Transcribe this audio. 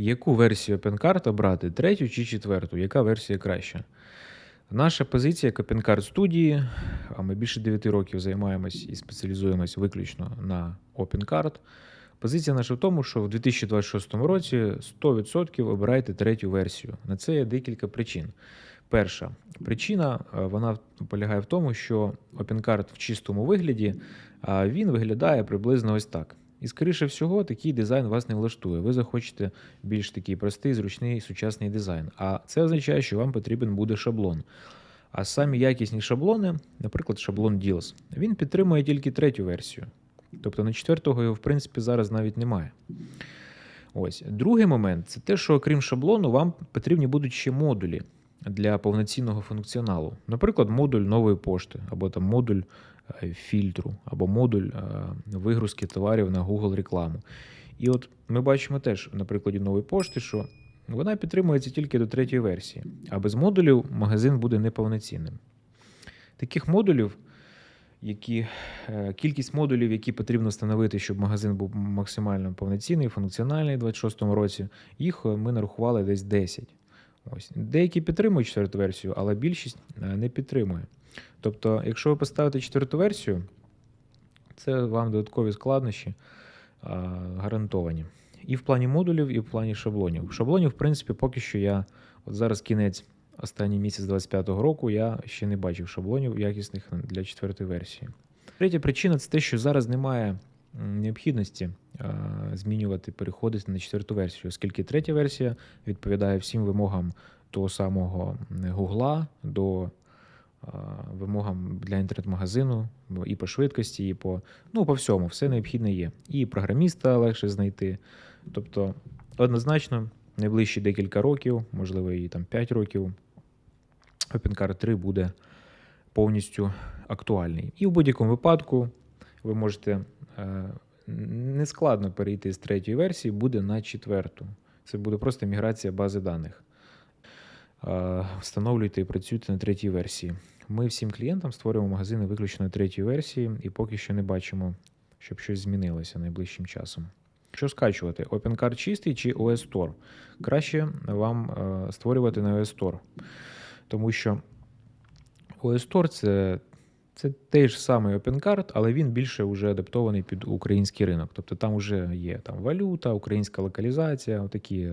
Яку версію OpenCard обрати? Третю чи четверту? Яка версія краща? Наша позиція як OpenCard студії, а ми більше 9 років займаємось і спеціалізуємось виключно на OpenCard. Позиція наша в тому, що в 2026 році 100% обирайте третю версію. На це є декілька причин. Перша причина е, вона полягає в тому, що OpenCard в чистому вигляді він виглядає приблизно ось так. І, скоріше всього, такий дизайн вас не влаштує. Ви захочете більш такий простий, зручний сучасний дизайн. А це означає, що вам потрібен буде шаблон. А самі якісні шаблони, наприклад, шаблон DILS, він підтримує тільки третю версію. Тобто на четвертого його, в принципі, зараз навіть немає. Ось. Другий момент це те, що окрім шаблону, вам потрібні будуть ще модулі для повноцінного функціоналу. Наприклад, модуль нової пошти, або там модуль фільтру, або модуль е, вигрузки товарів на Google рекламу. І от ми бачимо теж на прикладі нової пошти, що вона підтримується тільки до третьої версії, а без модулів магазин буде неповноцінним. Таких модулів, які, е, кількість модулів, які потрібно встановити, щоб магазин був максимально повноцінний, функціональний у 2026 році, їх е, ми нарахували десь 10. Ось. Деякі підтримують четверту версію, але більшість е, не підтримує. Тобто, якщо ви поставите четверту версію, це вам додаткові складнощі а, гарантовані. І в плані модулів, і в плані шаблонів. Шаблонів, в принципі, поки що я от зараз кінець останній місяць 25-го року, я ще не бачив шаблонів якісних для четвертої версії. Третя причина це те, що зараз немає необхідності змінювати, переходити на четверту версію, оскільки третя версія відповідає всім вимогам того самого Гугла до вимогам для інтернет-магазину і по швидкості, і по, ну, по всьому, все необхідне є. І програміста легше знайти. Тобто, однозначно, найближчі декілька років, можливо, і там 5 років, OpenCard 3 буде повністю актуальний. І в будь-якому випадку ви можете е, нескладно перейти з третьої версії, буде на четверту. Це буде просто міграція бази даних. Е, Встановлюйте і працюйте на третій версії. Ми всім клієнтам створюємо магазини виключно на третій версії, і поки що не бачимо, щоб щось змінилося найближчим часом. Що скачувати? OpenCard чистий чи OS Store? Краще вам е, створювати на OS Store, тому що OS Store це, це той ж самий OpenCard, але він більше вже адаптований під український ринок. Тобто там вже є там валюта, українська локалізація, такі